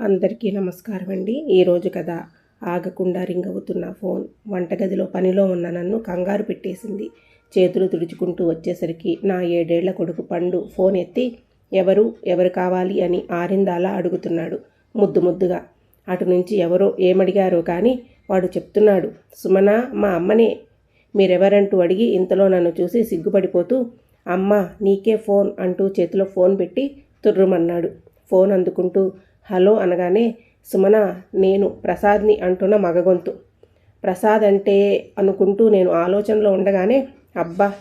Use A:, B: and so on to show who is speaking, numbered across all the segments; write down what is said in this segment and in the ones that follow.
A: అందరికీ నమస్కారం అండి ఈరోజు కథ ఆగకుండా రింగ్ అవుతున్న ఫోన్. వంటగదిలో పనిలో ఉన్న నన్ను కంగారు పెట్టేసింది. చేతులు తుడుచుకుంటూ వచ్చేసరికి నా ఏడేళ్ళ కొడుకు పండు ఫోన్ ఎత్తి ఎవరు? ఎవరు కావాలి? అని ఆరిందాలా అడుగుతున్నాడు. ముద్దు ముద్దుగా అటు నుంచి ఎవరో ఏమడిగారో కానీ వాడు చెప్తున్నాడు సుమన మా అమ్మనే. మీరెవరంటూ అడిగి ఇంతలో నన్ను చూసి సిగ్గుపడిపోతూ అమ్మ నీకే ఫోన్ అంటూ చేతిలో ఫోన్ పెట్టి తుర్రుమన్నాడు. ఫోన్ అందుకుంటూ హలో అనగానే సుమన నేను ప్రసాద్ని అంటున్న మగగొంతు. ప్రసాద్ అంటే అనుకుంటూ నేను ఆలోచనలో ఉండగానే అబ్బా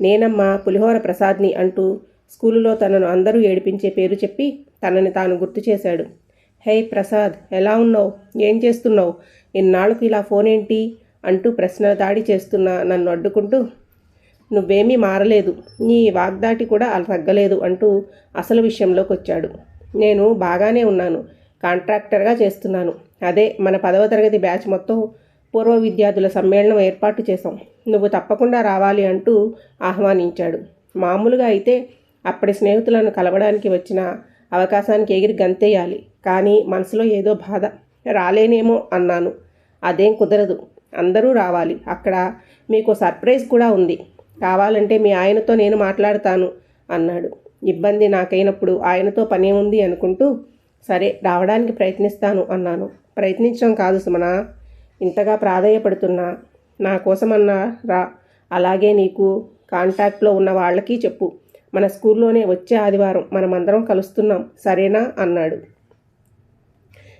A: నేనమ్మా పులిహోర ప్రసాద్ని అంటూ స్కూలులో తనను అందరూ ఏడిపించే పేరు చెప్పి తనని తాను గుర్తు చేశాడు. హే ప్రసాద్ ఎలా ఉన్నావు? ఏం చేస్తున్నావు? ఇన్నాళ్ళకు ఇలా ఫోన్ ఏంటి అంటూ ప్రశ్నల దాడి చేస్తున్న నన్ను అడ్డుకుంటూ నువ్వేమీ మారలేదు. నీ వాగ్దాటి కూడా అలా తగ్గలేదు అంటూ అసలు విషయంలోకి వచ్చాడు నేను బాగానే ఉన్నాను. కాంట్రాక్టర్గా చేస్తున్నాను. అదే మన పదవ తరగతి బ్యాచ్ మొత్తం పూర్వ విద్యార్థుల సమ్మేళనం ఏర్పాటు చేశాం. నువ్వు తప్పకుండా రావాలి అంటూ ఆహ్వానించాడు. మామూలుగా అయితే అప్పటి స్నేహితులను కలవడానికి వచ్చిన అవకాశానికి ఎగిరి గంతేయాలి. కానీ మనసులో ఏదో బాధ. రాలేనేమో అన్నాను. అదేం కుదరదు. అందరూ రావాలి. అక్కడ మీకు సర్ప్రైజ్ కూడా ఉంది. కావాలంటే మీ ఆయనతో నేను మాట్లాడతాను అన్నాడు. ఇబ్బంది నాకైనప్పుడు ఆయనతో పనేముంది ఉంది అనుకుంటూ సరే రావడానికి ప్రయత్నిస్తాను అన్నాను. ప్రయత్నించడం కాదు సుమన ఇంతగా ప్రాధాయపడుతున్నా. నా కోసమన్నా రా అలాగే నీకు కాంటాక్ట్లో ఉన్న వాళ్ళకి చెప్పు. మన స్కూల్లోనే వచ్చే ఆదివారం మనమందరం కలుస్తున్నాం సరేనా? అన్నాడు.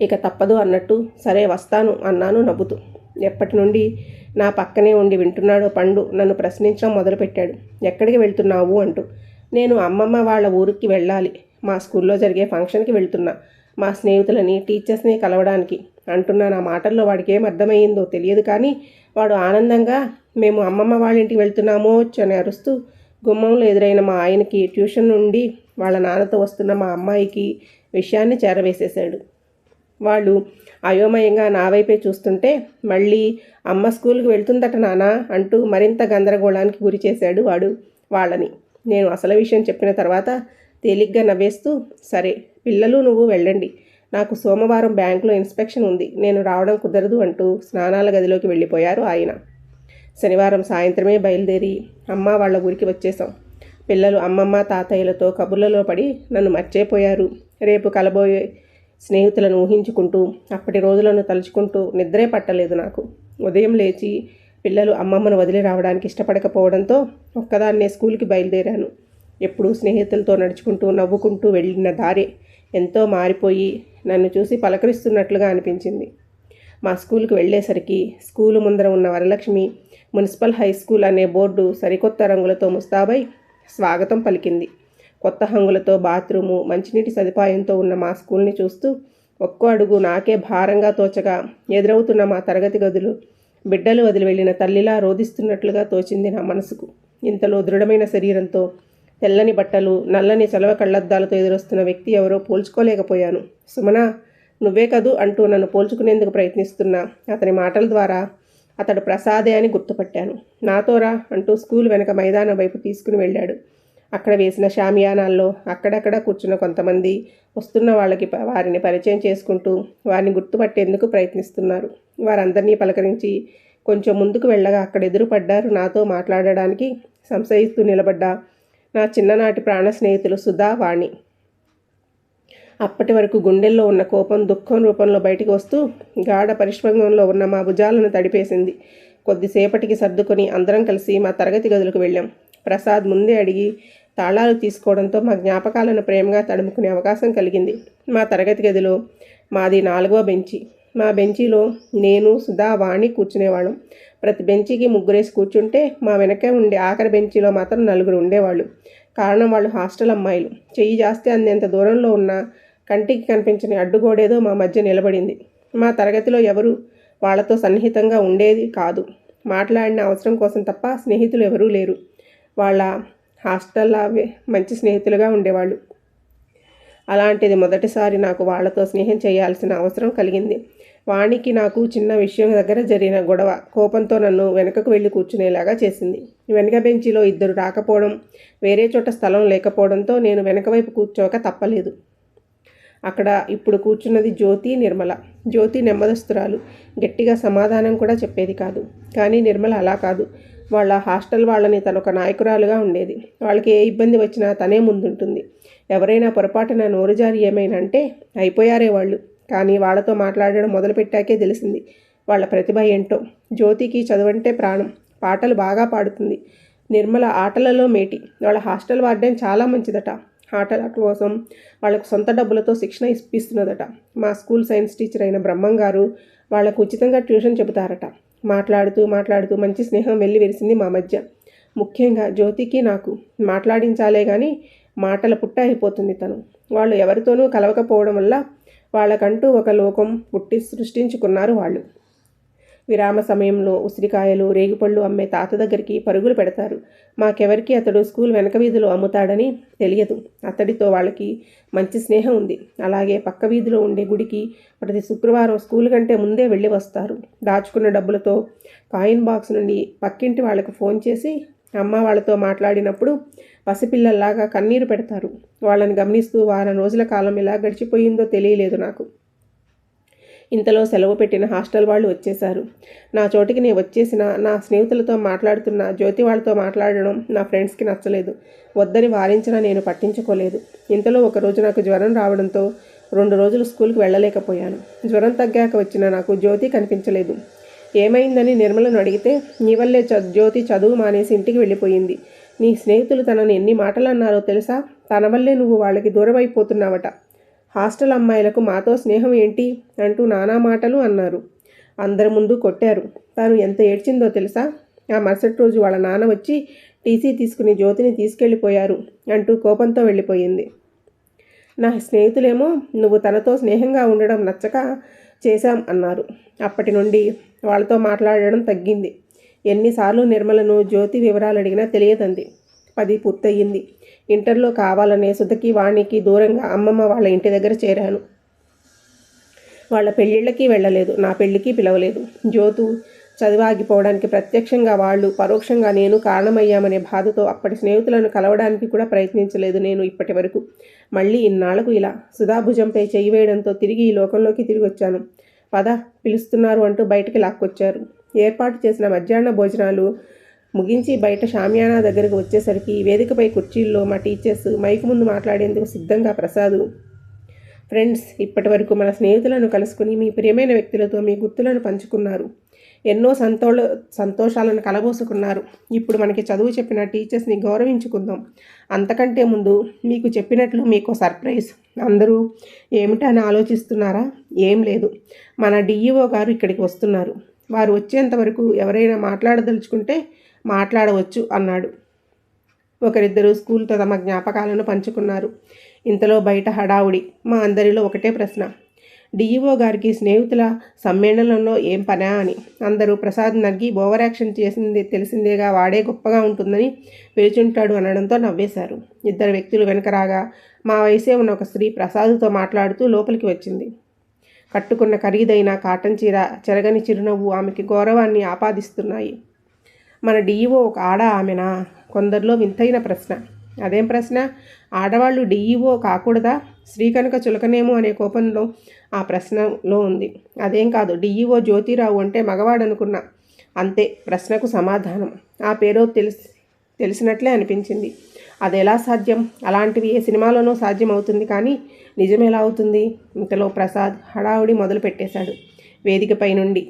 A: ఇక తప్పదు అన్నట్టు సరే వస్తాను అన్నాను నవ్వుతూ. ఎప్పటి నుండి నా పక్కనే ఉండి వింటున్నాడో పండు నన్ను ప్రశ్నించడం మొదలుపెట్టాడు. ఎక్కడికి వెళ్తున్నావు? అంటూ. నేను అమ్మమ్మ వాళ్ళ ఊరికి వెళ్ళాలి. మా స్కూల్లో జరిగే ఫంక్షన్కి వెళ్తున్నా. మా స్నేహితులని టీచర్స్ని కలవడానికి అంటున్న నా మాటల్లో వాడికి ఏం అర్థమయ్యిందో తెలియదు కానీ వాడు ఆనందంగా మేము అమ్మమ్మ వాళ్ళ ఇంటికి వెళ్తున్నామో అని అరుస్తూ గుమ్మంలో ఎదురైన మా ఆయనకి ట్యూషన్ నుండి వాళ్ళ నాన్నతో వస్తున్న మా అమ్మాయికి విషయాన్ని చేరవేసేశాడు. వాళ్ళు అయోమయంగా నా వైపే చూస్తుంటే మళ్ళీ అమ్మ స్కూల్కి వెళ్తుందట నానా అంటూ మరింత గందరగోళానికి గురి చేశాడు వాడు వాళ్ళని. నేను అసలు విషయం చెప్పిన తర్వాత తేలిగ్గా నవ్వేస్తూ సరే పిల్లలు నువ్వు వెళ్ళండి. నాకు సోమవారం బ్యాంకులో ఇన్స్పెక్షన్ ఉంది. నేను రావడం కుదరదు అంటూ స్నానాల గదిలోకి వెళ్ళిపోయారు ఆయన. శనివారం సాయంత్రమే బయలుదేరి అమ్మ వాళ్ళ ఊరికి వచ్చేసాం పిల్లలు అమ్మమ్మ తాతయ్యలతో కబుర్లలో పడి నన్ను మర్చిపోయారు. రేపు కలబోయే స్నేహితులను ఊహించుకుంటూ అప్పటి రోజులను తలుచుకుంటూ నిద్రే పట్టలేదు నాకు. ఉదయం లేచి పిల్లలు అమ్మమ్మను వదిలి రావడానికి ఇష్టపడకపోవడంతో ఒక్కదాన్నే స్కూల్కి బయలుదేరాను. ఎప్పుడూ స్నేహితులతో నడుచుకుంటూ నవ్వుకుంటూ వెళ్ళిన దారి ఎంతో మారిపోయి నన్ను చూసి పలకరిస్తున్నట్లుగా అనిపించింది. మా స్కూల్కి వెళ్ళేసరికి స్కూలు ముందర ఉన్న వరలక్ష్మి మున్సిపల్ హై స్కూల్ అనే బోర్డు సరికొత్త రంగులతో ముస్తాబై స్వాగతం పలికింది. కొత్త హంగులతో బాత్రూము మంచినీటి సదుపాయంతో ఉన్న మా స్కూల్ని చూస్తూ ఒక్కో అడుగు నాకే భారంగా తోచగా ఎదురవుతున్న మా తరగతి గదులు బిడ్డలు వదిలి వెళ్ళిన తల్లిలా రోధిస్తున్నట్లుగా తోచింది నా మనసుకు. ఇంతలో దృఢమైన శరీరంతో తెల్లని బట్టలు నల్లని చలవ కళ్ళద్దాలతో ఎదురొస్తున్న వ్యక్తి ఎవరో పోల్చుకోలేకపోయాను. సుమనా నువ్వే కదూ అంటూ నన్ను పోల్చుకునేందుకు ప్రయత్నిస్తున్న అతని మాటల ద్వారా అతడు ప్రసాదే అని గుర్తుపట్టాను. నాతోరా అంటూ స్కూల్ వెనక మైదానం వైపు తీసుకుని వెళ్ళాడు. అక్కడ వేసిన షామియానాల్లో అక్కడక్కడ కూర్చున్న కొంతమంది వస్తున్న వాళ్ళకి వారిని పరిచయం చేసుకుంటూ వారిని గుర్తుపట్టేందుకు ప్రయత్నిస్తున్నారు. వారందరినీ పలకరించి కొంచెం ముందుకు వెళ్ళగా అక్కడ ఎదురుపడ్డారు నాతో మాట్లాడడానికి సంశయిస్తూ నిలబడ్డ నా చిన్ననాటి ప్రాణ స్నేహితులు సుధా వాణి. అప్పటి వరకు గుండెల్లో ఉన్న కోపం దుఃఖం రూపంలో బయటికి వస్తూ గాఢ పరిష్పంగంలో ఉన్న మా భుజాలను తడిపేసింది. కొద్దిసేపటికి సర్దుకొని అందరం కలిసి మా తరగతి గదులకు వెళ్ళాం. ప్రసాద్ ముందే అడిగి తాళాలు తీసుకోవడంతో మా జ్ఞాపకాలను ప్రేమగా తడుముకునే అవకాశం కలిగింది. మా తరగతి గదిలో మాది నాలుగవ బెంచి. మా బెంచీలో నేను సుధా వాణి కూర్చునేవాళ్ళం. ప్రతి బెంచీకి ముగ్గురేసి కూర్చుంటే మా వెనకే ఉండే ఆఖరి బెంచీలో మాత్రం నలుగురు ఉండేవాళ్ళు. కారణం వాళ్ళు హాస్టల్ అమ్మాయిలు. చెయ్యి జాస్తే అందేంత దూరంలో ఉన్న కంటికి కనిపించని అడ్డుగోడేదో మా మధ్య నిలబడింది. మా తరగతిలో ఎవరు వాళ్ళతో సన్నిహితంగా ఉండేది కాదు. మాట్లాడిన అవసరం కోసం తప్ప స్నేహితులు ఎవరూ లేరు. వాళ్ళ హాస్టల్లో మంచి స్నేహితులుగా ఉండేవాళ్ళు. అలాంటిది మొదటిసారి నాకు వాళ్ళతో స్నేహం చేయాల్సిన అవసరం కలిగింది. వాణికి నాకు చిన్న విషయం దగ్గర జరిగిన గొడవ కోపంతో నన్ను వెనకకు వెళ్ళి కూర్చునేలాగా చేసింది. వెనక బెంచిలో ఇద్దరు రాకపోవడం వేరే చోట స్థలం లేకపోవడంతో నేను వెనక వైపు కూర్చోక తప్పలేదు. అక్కడ ఇప్పుడు కూర్చున్నది జ్యోతి నిర్మల. జ్యోతి నెమ్మదస్తురాలు. గట్టిగా సమాధానం కూడా చెప్పేది కాదు. కానీ నిర్మల అలా కాదు. వాళ్ళ హాస్టల్ వాళ్ళని తను ఒక నాయకురాలుగా ఉండేది. వాళ్ళకి ఏ ఇబ్బంది వచ్చినా తనే ముందుంటుంది. ఎవరైనా పొరపాటున నోరుజారి ఏమైనా అంటే అయిపోయారే వాళ్ళు. కానీ వాళ్ళతో మాట్లాడడం మొదలుపెట్టాకే తెలిసింది వాళ్ళ ప్రతిభ ఏంటో. జ్యోతికి చదువంటే ప్రాణం. పాటలు బాగా పాడుతుంది. నిర్మల ఆటలలో మేటి. వాళ్ళ హాస్టల్ వార్డెన్ చాలా మంచిదట. ఆటల కోసం వాళ్ళకు సొంత డబ్బులతో శిక్షణ ఇప్పిస్తున్నదట. మా స్కూల్ సైన్స్ టీచర్ అయిన బ్రహ్మం గారు వాళ్ళకు ఉచితంగా ట్యూషన్ చెబుతారట. మాట్లాడుతూ మాట్లాడుతూ మంచి స్నేహం వెళ్ళి వెలిసింది మా మధ్య. ముఖ్యంగా జ్యోతికి నాకు మాట్లాడించాలే కానీ మాటల పుట్ట అయిపోతుంది తను. వాళ్ళు ఎవరితోనూ కలవకపోవడం వల్ల వాళ్ళకంటూ ఒక లోకం పుట్టి సృష్టించుకున్నారు వాళ్ళు. విరామ సమయంలో ఉసిరికాయలు రేగిపళ్ళు అమ్మే తాత దగ్గరికి పరుగులు పెడతారు. మాకెవరికి అతడు స్కూల్ వెనక వీధిలో అమ్ముతాడని తెలియదు. అతడితో వాళ్ళకి మంచి స్నేహం ఉంది. అలాగే పక్క వీధిలో ఉండే గుడికి ప్రతి శుక్రవారం స్కూల్ కంటే ముందే వెళ్ళి వస్తారు. దాచుకున్న డబ్బులతో కాయిన్ బాక్స్ నుండి పక్కింటి వాళ్ళకు ఫోన్ చేసి అమ్మ వాళ్ళతో మాట్లాడినప్పుడు పసిపిల్లల్లాగా కన్నీరు పెడతారు. వాళ్ళని గమనిస్తూ వారం రోజుల కాలం ఎలా గడిచిపోయిందో తెలియలేదు నాకు. ఇంతలో సెలవు పెట్టిన హాస్టల్ వాళ్ళు వచ్చేశారు. నా చోటికి నేను వచ్చేసిన నా స్నేహితులతో మాట్లాడుతున్న జ్యోతి వాళ్ళతో మాట్లాడడం నా ఫ్రెండ్స్కి నచ్చలేదు. వద్దని వారించినా నేను పట్టించుకోలేదు. ఇంతలో ఒకరోజు నాకు జ్వరం రావడంతో రెండు రోజులు స్కూల్కి వెళ్ళలేకపోయాను. జ్వరం తగ్గాక వచ్చిన నాకు జ్యోతి కనిపించలేదు. ఏమైందని నిర్మలను అడిగితే నీ వల్లే జ్యోతి చదువు మానేసి ఇంటికి వెళ్ళిపోయింది. నీ స్నేహితులు తనని ఎన్ని మాటలు అన్నారో తెలుసా? తన వల్లే నువ్వు వాళ్ళకి దూరం అయిపోతున్నావట హాస్టల్ అమ్మాయిలకు మాతో స్నేహం ఏంటి? అంటూ నానా మాటలు అన్నారు. అందరి ముందు కొట్టారు. తాను ఎంత ఏడ్చిందో తెలుసా? ఆ మరుసటి రోజు వాళ్ళ నాన్న వచ్చి టీసీ తీసుకుని జ్యోతిని తీసుకెళ్ళిపోయారు అంటూ కోపంతో వెళ్ళిపోయింది. నా స్నేహితులేమో నువ్వు తనతో స్నేహంగా ఉండడం నచ్చక చేశాం అన్నారు. అప్పటి నుండి వాళ్ళతో మాట్లాడడం తగ్గింది. ఎన్నిసార్లు నిర్మలను జ్యోతి వివరాలు అడిగినా తెలియదంది. పది పూర్తయింది ఇంటర్లో కావాలనే సుధకి వాణికి దూరంగా అమ్మమ్మ వాళ్ళ ఇంటి దగ్గర చేరాను. వాళ్ళ పెళ్ళిళ్ళకి వెళ్ళలేదు. నా పెళ్ళికి పిలవలేదు. జ్యోతు చదివాగిపోవడానికి ప్రత్యక్షంగా వాళ్ళు పరోక్షంగా నేను కారణమయ్యామనే బాధతో అప్పటి స్నేహితులను కలవడానికి కూడా ప్రయత్నించలేదు నేను ఇప్పటి వరకు మళ్ళీ ఇన్నాళ్ళకు ఇలా సుధాభుజంపై చేయి వేయడంతో తిరిగి ఈ లోకంలోకి తిరిగి వచ్చాను పద పిలుస్తున్నారు అంటూ బయటికి లాక్కొచ్చారు. ఏర్పాటు చేసిన మధ్యాహ్న భోజనాలు ముగించి బయట షామియానా దగ్గరకు వచ్చేసరికి వేదికపై కుర్చీల్లో మా టీచర్స్ మైక్ ముందు మాట్లాడేందుకు సిద్ధంగా ప్రసాదు. ఫ్రెండ్స్ ఇప్పటి వరకు మన స్నేహితులను కలుసుకుని మీ ప్రియమైన వ్యక్తులతో మీ గుర్తులను పంచుకున్నారు. ఎన్నో సంతోళ సంతోషాలను కలబోసుకున్నారు. ఇప్పుడు మనకి చదువు చెప్పిన టీచర్స్ని గౌరవించుకుందాం. అంతకంటే ముందు మీకు చెప్పినట్లు మీకు సర్ప్రైజ్. అందరూ ఏమిటని ఆలోచిస్తున్నారా? ఏం లేదు. మన డిఈఓ గారు ఇక్కడికి వస్తున్నారు. వారు వచ్చేంత వరకు ఎవరైనా మాట్లాడదలుచుకుంటే మాట్లాడవచ్చు అన్నాడు. ఒకరిద్దరు స్కూల్తో తమ జ్ఞాపకాలను పంచుకున్నారు. ఇంతలో బయట హడావుడి మా అందరిలో ఒకటే ప్రశ్న. డిఈఓ గారికి స్నేహితుల సమ్మేళనంలో ఏం పనా అని. అందరూ ప్రసాద్ నగ్గి ఓవర్ యాక్షన్ చేసింది తెలిసిందేగా వాడే గొప్పగా ఉంటుందని పిలుచుంటాడు అనడంతో నవ్వేశారు. ఇద్దరు వ్యక్తులు వెనక రాగా మా వయసే ఉన్న ఒక స్త్రీ ప్రసాద్తో మాట్లాడుతూ లోపలికి వచ్చింది. కట్టుకున్న ఖరీదైన కాటన్ చీర చెరగని చిరునవ్వు ఆమెకి గౌరవాన్ని ఆపాదిస్తున్నాయి. మన డిఈఓ ఒక ఆడ ఆమెనా? కొందరిలో వింతైన ప్రశ్న. అదేం ప్రశ్న? ఆడవాళ్ళు డిఈఓ కాకూడదా? శ్రీకనక చులకనేమో అనే కోపంలో ఆ ప్రశ్నలో ఉంది. అదేం కాదు డిఈఓ జ్యోతిరావు అంటే మగవాడు అనుకున్నా అంతే ప్రశ్నకు సమాధానం. ఆ పేరు తెలిసి తెలిసినట్లే అనిపించింది. అది ఎలా సాధ్యం? అలాంటివి ఏ సినిమాలోనూ సాధ్యం అవుతుంది కానీ నిజం ఎలా అవుతుంది? ఇంతలో ప్రసాద్ హడావుడి మొదలు పెట్టేశాడు వేదికపై నుండి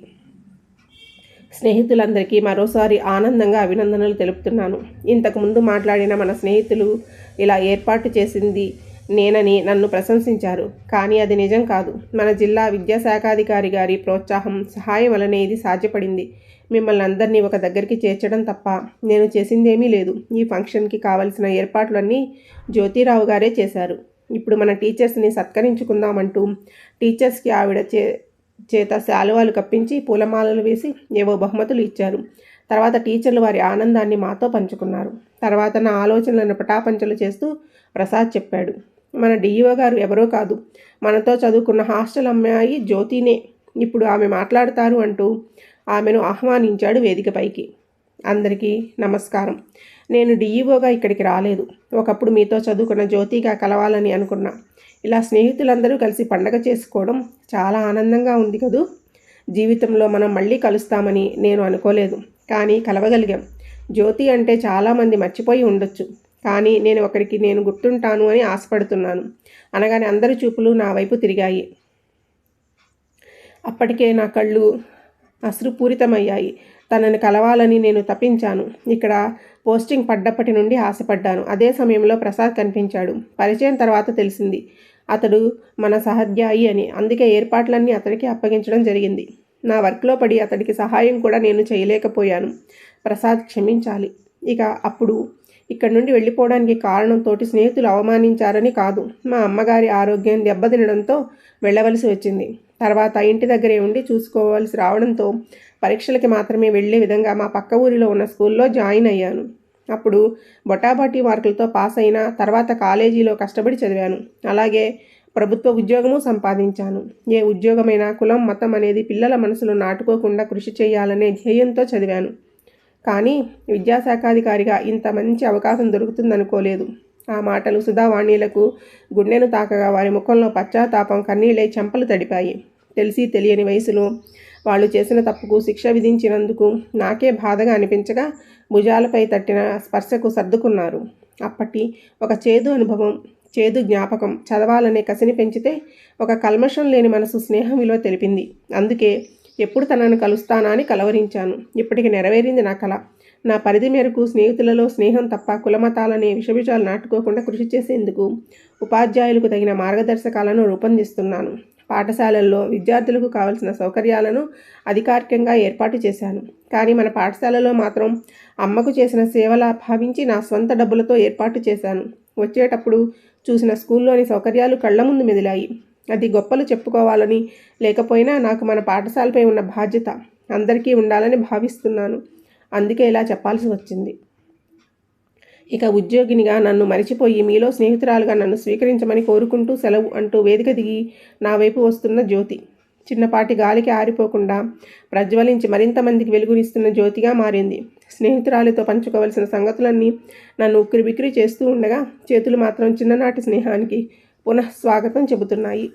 A: స్నేహితులందరికీ మరోసారి ఆనందంగా అభినందనలు తెలుపుతున్నాను. ఇంతకుముందు మాట్లాడిన మన స్నేహితులు ఇలా ఏర్పాటు చేసింది నేనని నన్ను ప్రశంసించారు. కానీ అది నిజం కాదు. మన జిల్లా విద్యాశాఖాధికారి గారి ప్రోత్సాహం సహాయం వలనే ఇది సాధ్యపడింది. మిమ్మల్ని అందరినీ ఒక దగ్గరికి చేర్చడం తప్ప నేను చేసిందేమీ లేదు. ఈ ఫంక్షన్కి కావలసిన ఏర్పాట్లన్నీ జ్యోతిరావు గారే చేశారు. ఇప్పుడు మన టీచర్స్ని సత్కరించుకుందామంటూ టీచర్స్కి ఆవిడ చే చేత శాలువాలు కప్పించి పూలమాలలు వేసి ఏవో బహుమతులు ఇచ్చారు. తర్వాత టీచర్లు వారి ఆనందాన్ని మాతో పంచుకున్నారు. తర్వాత నా ఆలోచనలను పటాపంచలు చేస్తూ ప్రసాద్ చెప్పాడు. మన డిఈఓ గారు ఎవరో కాదు. మనతో చదువుకున్న హాస్టల్ అమ్మాయి జ్యోతినే ఇప్పుడు ఆమె మాట్లాడతారు అంటూ ఆమెను ఆహ్వానించాడు వేదికపైకి అందరికీ నమస్కారం. నేను డిఈఓగా ఇక్కడికి రాలేదు. ఒకప్పుడు మీతో చదువుకున్న జ్యోతిగా కలవాలని అనుకున్నా. ఇలా స్నేహితులందరూ కలిసి పండగ చేసుకోవడం చాలా ఆనందంగా ఉంది కదూ? జీవితంలో మనం మళ్ళీ కలుస్తామని నేను అనుకోలేదు. కానీ కలవగలిగాం. జ్యోతి అంటే చాలామంది మర్చిపోయి ఉండొచ్చు. కానీ నేను ఒకరికి నేను గుర్తుంటాను అని ఆశపడుతున్నాను. అనగానే అందరి చూపులు నా వైపు తిరిగాయి. అప్పటికే నా కళ్ళు అశ్రుపూరితమయ్యాయి. తనని కలవాలని నేను తప్పించాను. ఇక్కడ పోస్టింగ్ పడ్డప్పటి నుండి ఆశపడ్డాను. అదే సమయంలో ప్రసాద్ కనిపించాడు. పరిచయం తర్వాత తెలిసింది. అతడు మన సహధ్యాయి అని. అందుకే ఏర్పాట్లన్నీ అతడికి అప్పగించడం జరిగింది. నా వర్క్లో పడి అతడికి సహాయం కూడా నేను చేయలేకపోయాను. ప్రసాద్ క్షమించాలి. ఇక అప్పుడు ఇక్కడి నుండి వెళ్ళిపోవడానికి కారణం తోటి స్నేహితులు అవమానించారని కాదు. మా అమ్మగారి ఆరోగ్యం దెబ్బతినడంతో వెళ్ళవలసి వచ్చింది. తర్వాత ఇంటి దగ్గరే ఉండి చూసుకోవాల్సి రావడంతో పరీక్షలకి మాత్రమే వెళ్ళే విధంగా మా పక్క ఊరిలో ఉన్న స్కూల్లో జాయిన్ అయ్యాను. అప్పుడు బొటాబాటి మార్కులతో పాస్ అయిన తర్వాత కాలేజీలో కష్టపడి చదివాను. అలాగే ప్రభుత్వ ఉద్యోగము సంపాదించాను. ఏ ఉద్యోగమైనా కులం మతం అనేది పిల్లల మనసులో నాటుకోకుండా కృషి చేయాలనే ధ్యేయంతో చదివాను. కానీ విద్యాశాఖాధికారిగా ఇంత మంచి అవకాశం దొరుకుతుందనుకోలేదు. ఆ మాటలు సుధావాణిలకు గుండెను తాకగా వారి ముఖంలో పశ్చాత్తాపం కన్నీళ్ళై చెంపలు తడిపాయి. తెలిసి తెలియని వయసులో వాళ్ళు చేసిన తప్పుకు శిక్ష విధించినందుకు నాకే బాధగా అనిపించగా భుజాలపై తట్టిన స్పర్శకు సర్దుకున్నారు. అప్పటి ఒక చేదు అనుభవం చేదు జ్ఞాపకం చదవాలనే కసిని పెంచితే ఒక కల్మషం లేని మనసు స్నేహం విలువ తెలిపింది. అందుకే ఎప్పుడు తనను కలుస్తానా అని కలవరించాను. ఇప్పటికి నెరవేరింది నా కళ నా పరిధి మేరకు స్నేహితులలో స్నేహం తప్ప కులమతాలనే విషవిషాలు నాటుకోకుండా కృషి చేసేందుకు ఉపాధ్యాయులకు తగిన మార్గదర్శకాలను రూపొందిస్తున్నాను. పాఠశాలల్లో విద్యార్థులకు కావలసిన సౌకర్యాలను అధికారికంగా ఏర్పాటు చేశాను. కానీ మన పాఠశాలలో మాత్రం అమ్మకు చేసిన సేవలా భావించి నా స్వంత డబ్బులతో ఏర్పాటు చేశాను. వచ్చేటప్పుడు చూసిన స్కూల్లోని సౌకర్యాలు కళ్ళ ముందు మెదిలాయి. అది గొప్పలు చెప్పుకోవాలని లేకపోయినా నాకు మన పాఠశాలపై ఉన్న బాధ్యత అందరికీ ఉండాలని భావిస్తున్నాను. అందుకే ఇలా చెప్పాల్సి వచ్చింది. ఇక ఉద్యోగినిగా నన్ను మరిచిపోయి మీలో స్నేహితురాలుగా నన్ను స్వీకరించమని కోరుకుంటూ సెలవు అంటూ వేదిక దిగి నా వైపు వస్తున్న జ్యోతి. చిన్నపాటి గాలికి ఆరిపోకుండా ప్రజ్వలించి మరింత మందికి వెలుగునిస్తున్న జ్యోతిగా మారింది. స్నేహితురాలితో పంచుకోవలసిన సంగతులన్నీ నన్ను ఉక్కిరి బిక్కిరి చేస్తూ ఉండగా చేతులు మాత్రం చిన్ననాటి స్నేహానికి పునః స్వాగతం చెబుతున్నాయి.